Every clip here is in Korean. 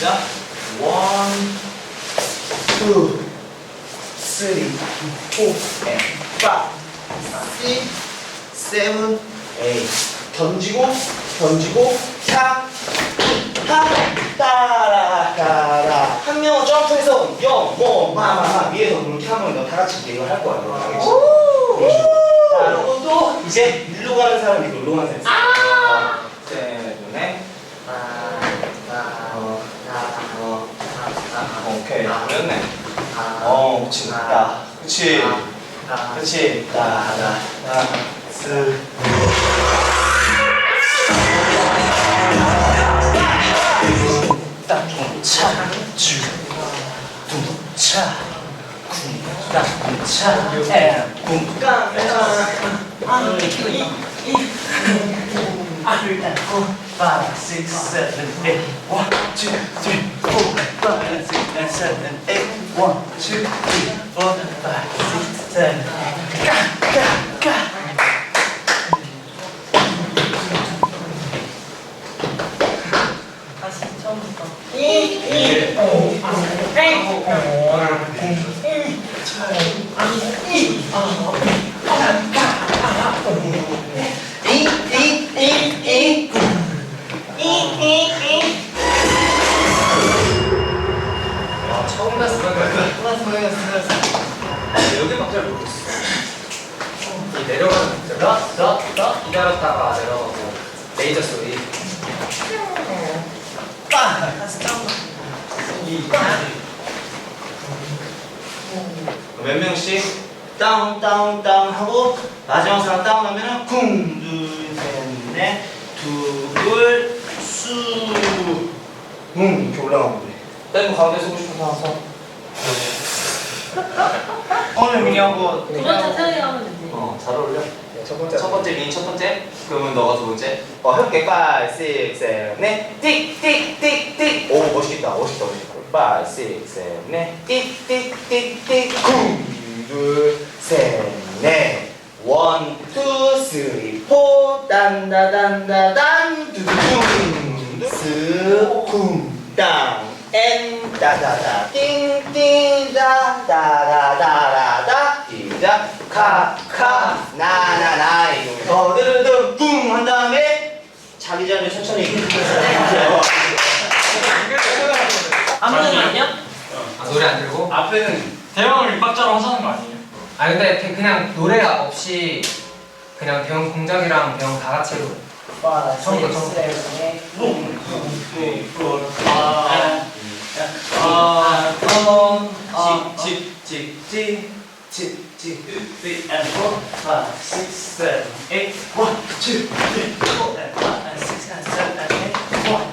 시작. 원, 투, 쓰리, 포, 앤, 파, 시, 세븐, 에잇. 던지고, 던지고, 차, 하, 따라, 따라. 한 명은 점프해서 영, 뭐, 마, 마, 마. 위에서 그렇게 하면 너다 같이 이걸 할 거야. 너 알겠지? 자, 그리고 또 이제 일로 가는 사람이 놀러 가는 사람이 있어. 아! 셋, 넷. 아, 아, 어, 아, 어, 아, 아, 오케이. 그랬네. 어, 그치. 야, 그치. 그치. 나, 나, 나, 스. 땅차, 주, 둥차, 쿵땅차, 에, 쿵땅, 아, 이, 이, 아를 닦고, five, six, seven, eight, one, two, three, four, five, six, and seven and eight. One, two, three, four, five, six, seven. Ga, ga, ga. Oh, 아, 처음 봤어. 여기 막잘 모르겠어. 이 내려가는 박자. 더, 더, 더. 기다렸다가 내려가고 레이저 소리. 몇 명씩 다운 다운 다운 하고 마지막 사람 다운 하면은 쿵둘셋넷두굴수 응, 이렇게 올라가면 돼. 땡 가운데 서고 싶은 사람 서. 오늘 민이하고 두 번째 태연이 하면 되지. 어, 잘 어울려. 네, 첫 번째. 첫 번째 민이 첫 번째. 그러면 너가 두 번째. 어, 해볼게. 5, 6, 7, 8. 띡, 띡, 띡, 띡. 오, 멋있다. 멋있다. 멋있다. 5, 6, 7, 8. 띡, 띡, 띡, 띡. 쿵, 둘, 셋, 넷. 원, 투, 쓰리, 포. 딴다, 딴다, 딴. 두두둥. 스, 쿵, 땅. 엔, 따다다. 띵, 띵, 다, 다다다다다. 시작. 카, 카, 나, 나, 나. 이거 더드르드 뿡! 한 다음에 자기 전에 천천히 아니야? 아, 노래 안 들고? 앞에는 대형을 입박자로 하자는 거 아니에요? 아 근데 대- 그냥 노래가 없이 그냥 대형 공작이랑 대형 다 같이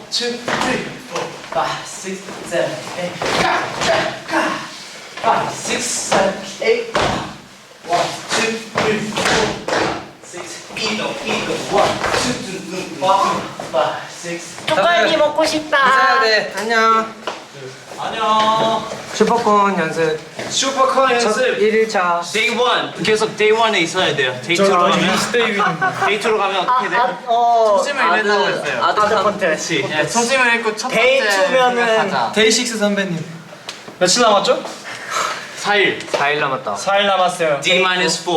해도 처음부터 처음부터. Five, six, seven, eight. One, two, three, four, six. 이동, 이동. One, two, two, two, one, five, six. 초콜릿 먹고 싶다. 인사해야 돼. 안녕. 안녕. 슈퍼콘 연습. 슈퍼컨 첫 1일차. Day one 계속 Day one에 있어야 돼요. 데이트로 가면 데이트로 가면 어떻게 돼? 초심을 잃는다고 했어요. 아들 그렇지. 예, 초심을 잃고 첫 번째 데이트면은 생각하자. 데이식스 선배님. 며칠 남았죠? 4일. 4일 남았다. 4일 남았어요. D minus 4.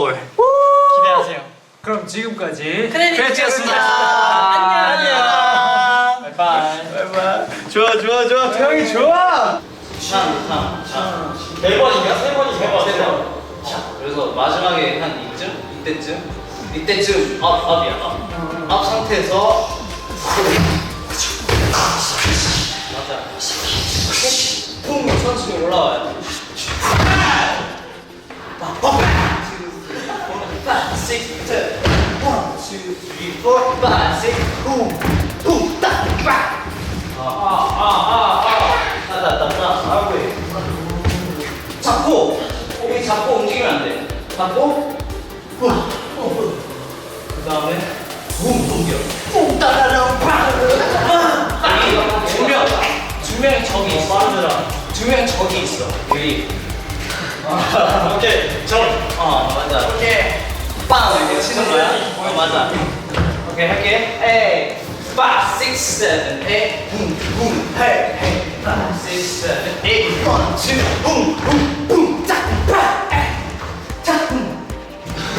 기대하세요. 그럼 지금까지 크레딧이었습니다. 안녕. 바이바이. 바이바이. 좋아 좋아 좋아. 태영이 좋아. 네 번인가? 세 번이 세 번. 세 번. 자, 그래서 마지막에 한 이쯤? 이때쯤? 이때쯤 업, 업이야, 업. 업 상태에서 맞아. 쿵! 천천히 빠. 아, 아, 아, 아, 아. 하고 그 다음에 붕 동결 붕 따라랑 팡 아니 두명 두명 있어. 빠르더라. 두명 적이 있어. 유리 오케이 적어 맞아. 오케이. 빵! 이렇게 치는 거야? 네. 어 맞아. 오케이 할게. 에이. 5, 6, 7, 8, 붕, 붕, 헤, 헤, 5, 6, 7, 8, 1, 2, 붕, 붕, 붕, 짝, 팍!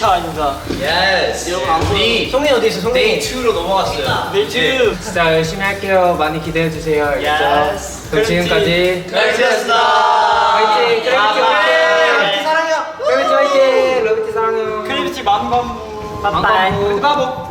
2차 아닙니다. 예스. 우리 송이 어디 있어? 송이. 데이 2로 넘어갔어요. 아, 데이 2. 진짜 열심히 할게요. 많이 기대해 주세요. 알겠죠? 그럼 지금까지 그렇습니다. 화이팅. 크래비티 화이팅. 사랑해요. 크래비티 화이팅. 러비티 사랑해요. 크래비티 만반부. 만반부. 만반부.